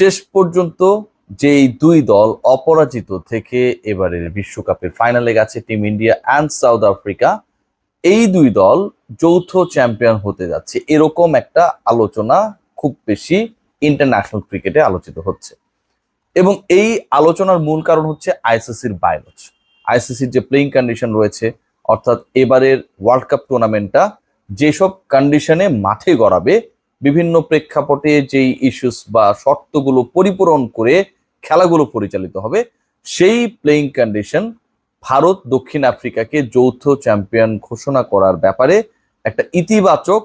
শেষ পর্যন্ত যেই দুই দল অপরাজিত থেকে এবারের বিশ্বকাপের ফাইনালে গেছে team India and South Africa, এই দুই দল যৌথ চ্যাম্পিয়ন হতে যাচ্ছে। এরকম একটা আলোচনা খুব বেশি ইন্টারন্যাশনাল ক্রিকেটে আলোচিত হচ্ছে। এবং এই আলোচনার মূল কারণ হচ্ছে আইসিসির বায়োলজ আইসিসির যে প্লেইং কন্ডিশন রয়েছে, অর্থাৎ এবারের ওয়ার্ল্ড কাপ টুর্নামেন্টটা যেসব কন্ডিশনে মাঠে গড়াবে বিভিন্ন প্রেক্ষাপটে যেই ইস্যুস বা শর্তগুলো পরিপূরণ করে খেলাগুলো পরিচালিত হবে, সেই প্লেইং কন্ডিশন ভারত দক্ষিণ আফ্রিকাকে যৌথ চ্যাম্পিয়ন ঘোষণা করার ব্যাপারে একটা ইতিবাচক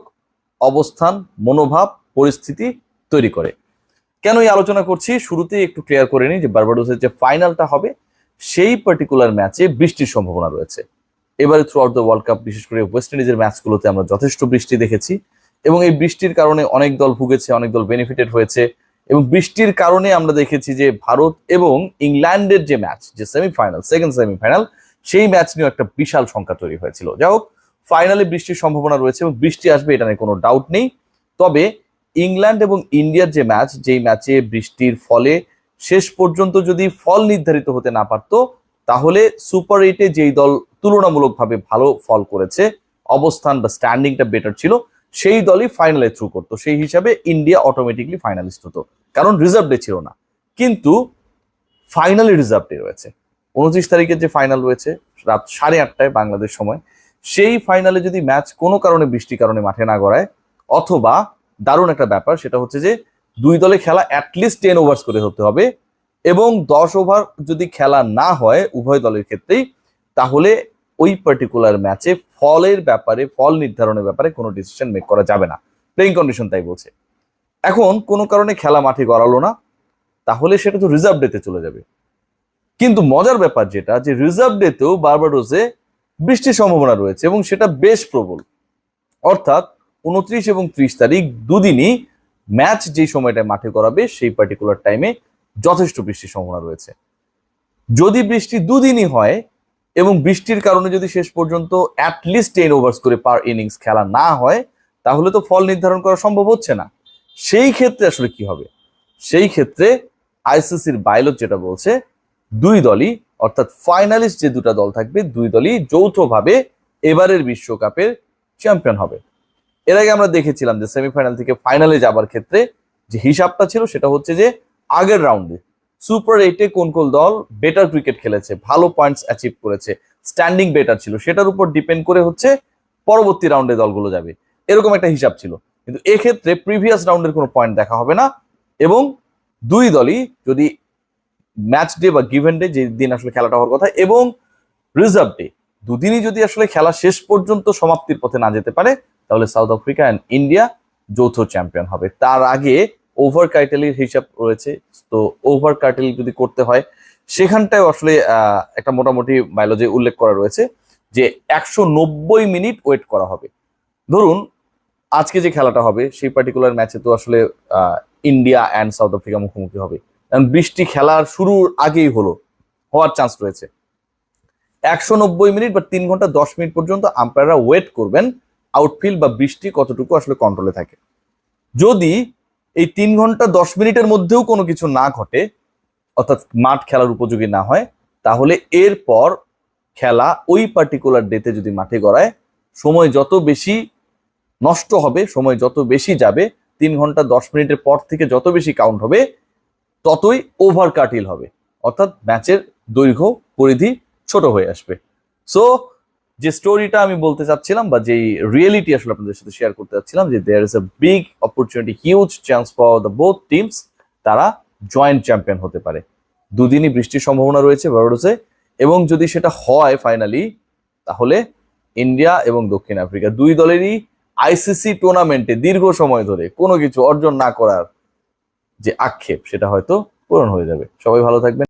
অবস্থান, মনোভাব, পরিস্থিতি তৈরি করে। কেন এই আলোচনা করছি? শুরুতেই একটু ক্লিয়ার করে নিই যে বার্বাডোসের যে ফাইনালটা হবে, সেই পার্টিকুলার ম্যাচে বৃষ্টির সম্ভাবনা রয়েছে। এবারে throughout the world cup বিশেষ করে ওয়েস্ট ইন্ডিজের ম্যাচগুলোতে আমরা যথেষ্ট বৃষ্টি দেখেছি। এবং এই বৃষ্টির কারণে অনেক দল ভুগেছে, অনেক দল বেনিফিটেড হয়েছে এবং বৃষ্টির কারণে আমরা দেখেছি যে ভারত এবং ইংল্যান্ডের যে ম্যাচ যে সেমিফাইনাল সেকেন্ড সেমিফাইনাল সেই ম্যাচ নিয়েও একটা বিশাল সংখ্যা তৈরি হয়েছিল। যাই হোক ফাইনালে বৃষ্টির সম্ভাবনা রয়েছে এবং বৃষ্টি আসবে, এটা নিয়ে কোনো ডাউট নেই। তবে ইংল্যান্ড এবং ইন্ডিয়ার যে ম্যাচ যেই ম্যাচে বৃষ্টির ফলে শেষ পর্যন্ত যদি ফল নির্ধারিত হতে না পারতো, তাহলে সুপার এইটে যেই দল তুলনামূলকভাবে ভালো ফল করেছে, অবস্থান বা স্ট্যান্ডিংটা বেটার ছিল। সেই দলই ফাইনালে থ্রু করতো। সেই হিসাবে ইন্ডিয়া অটোমেটিকলি ফাইনালিস্ট হতো। কারণ রিজার্ভ ডে ছিল না। কিন্তু ফাইনালি রিজার্ভ ডে রয়েছে। উনত্রিশ তারিখের যে ফাইনাল রয়েছে, রাত সাড়ে আটটায় বাংলাদেশ সময়, সেই ফাইনালে যদি ম্যাচ কোনো কারণে বৃষ্টির কারণে মাঠে না গড়ায়, অথবা দারুণ একটা ব্যাপার, সেটা হচ্ছে যে দুই দলে খেলা অ্যাটলিস্ট টেন ওভার্স করে হতে হবে এবং দশ ওভার যদি খেলা না হয় উভয় দলের ক্ষেত্রেই, তাহলে ওই পার্টিকুলার ম্যাচে ফলের ব্যাপারে, ফল নির্ধারণের ব্যাপারে কোনো ডিসিশন মেক করা যাবে না। প্লেইং কন্ডিশন তাই বলছে। এখন কোনো কারণে খেলা মাঠে গড়ালো না, তাহলে সেটা তো রিজার্ভ ডেতে চলে যাবে। কিন্তু মজার ব্যাপার যেটা, যে রিজার্ভ ডেতেও বারবাডোসে বৃষ্টির সম্ভাবনা রয়েছে এবং সেটা বেশ প্রবল। অর্থাৎ উনত্রিশ এবং ত্রিশ তারিখ দুদিনই ম্যাচ যেই সময়টায় মাঠে করাবে সেই পার্টিকুলার টাইমে যথেষ্ট বৃষ্টির সম্ভাবনা রয়েছে। যদি বৃষ্টি দুদিনই হয় এবং বৃষ্টির কারণে যদি শেষ পর্যন্ত অ্যাটলিস্ট টেন ওভার্স করে পার ইনিংস খেলা না হয়, তাহলে তো ফল নির্ধারণ করা সম্ভব হচ্ছে না। সেই ক্ষেত্রে আসলে কি হবে? সেই ক্ষেত্রে আইসিসির বাইলট যেটা বলছে, দুই দলই, অর্থাৎ ফাইনালিস্ট যে দুটা দল থাকবে, দুই দলই যৌথভাবে এবারের বিশ্বকাপের চ্যাম্পিয়ন হবে। এর আগে আমরা দেখেছিলাম যে সেমিফাইনাল থেকে ফাইনালে যাবার ক্ষেত্রে যে হিসাবটা ছিল সেটা হচ্ছে যে আগের রাউন্ডে সুপার এইটে কোন কোন দল বেটার ক্রিকেট খেলেছে, ভালো পয়েন্টস অ্যাচিভ করেছে স্ট্যান্ডিং বেটার ছিল, সেটার উপর ডিপেন্ড করে হচ্ছে পরবর্তী রাউন্ডে দলগুলো যাবে। এরকম একটা হিসাব ছিল। কিন্তু এক্ষেত্রে প্রিভিয়াস রাউন্ডের কোনো পয়েন্ট দেখা হবে না এবং দুই দলই যদি ম্যাচ ডে বা গিভেন ডে যে দিন আসলে খেলাটা হওয়ার কথা এবং রিজার্ভ ডে দুদিনই যদি আসলে খেলা শেষ পর্যন্ত সমাপ্তির পথে না যেতে পারে, তাহলে সাউথ আফ্রিকা অ্যান্ড ইন্ডিয়া যৌথ চ্যাম্পিয়ন হবে। তার আগে ওভার কার্টেলির হিসাব রয়েছে। তো ওভার কার্টেল যদি করতে হয়, সেখানটায় আসলে একটা মোটামুটি বায়োলজি উল্লেখ করা রয়েছে যে একশো নব্বই মিনিট ওয়েট করা হবে। ধরুন, আজকে যে খেলাটা হবে, সেই পার্টিকুলার ম্যাচে তো আসলে ইন্ডিয়া অ্যান্ড সাউথ আফ্রিকা মুখোমুখি হবে। কারণ বৃষ্টি খেলার শুরুর আগেই হলো, হওয়ার চান্স রয়েছে। একশো নব্বই মিনিট বা তিন ঘণ্টা দশ মিনিট পর্যন্ত আম্পায়াররা ওয়েট করবেন আউটফিল্ড বা বৃষ্টি কতটুকু আসলে কন্ট্রোলে থাকে। যদি এই তিন ঘণ্টা দশ মিনিটের মধ্যেও কোনো কিছু না ঘটে, অর্থাৎ মাঠ খেলার উপযোগী না হয়, তাহলে এরপর খেলা ওই পার্টিকুলার ডেতে যদি মাঠে গড়ায়, সময় যত বেশি নষ্ট হবে, সময় যত বেশি যাবে, তিন ঘণ্টা দশ মিনিটের পর থেকে যত বেশি কাউন্ট হবে, ততই ওভার কাটিল হবে। অর্থাৎ ম্যাচের দৈর্ঘ্য, পরিধি ছোট হয়ে আসবে। সো যে স্টোরিটা আমি বলতে চাচ্ছিলাম বা যেই রিয়েলিটি আসলে আপনাদের সাথে শেয়ার করতে চাচ্ছিলাম, যে there is a big opportunity huge chance for the both teams তারা জয়েন্ট চ্যাম্পিয়ন হতে পারে। দুদিনই বৃষ্টির সম্ভাবনা রয়েছে বারোডোসে এবং যদি সেটা হয় ফাইনালি তাহলে ইন্ডিয়া এবং দক্ষিণ আফ্রিকা দুই দলেরই আইসিসি টুর্নামেন্টে দীর্ঘ সময় ধরে কোনো কিছু অর্জন না করার যে আক্ষেপ, সেটা হয়তো পূরণ হয়ে যাবে। সবাই ভালো থাকবেন।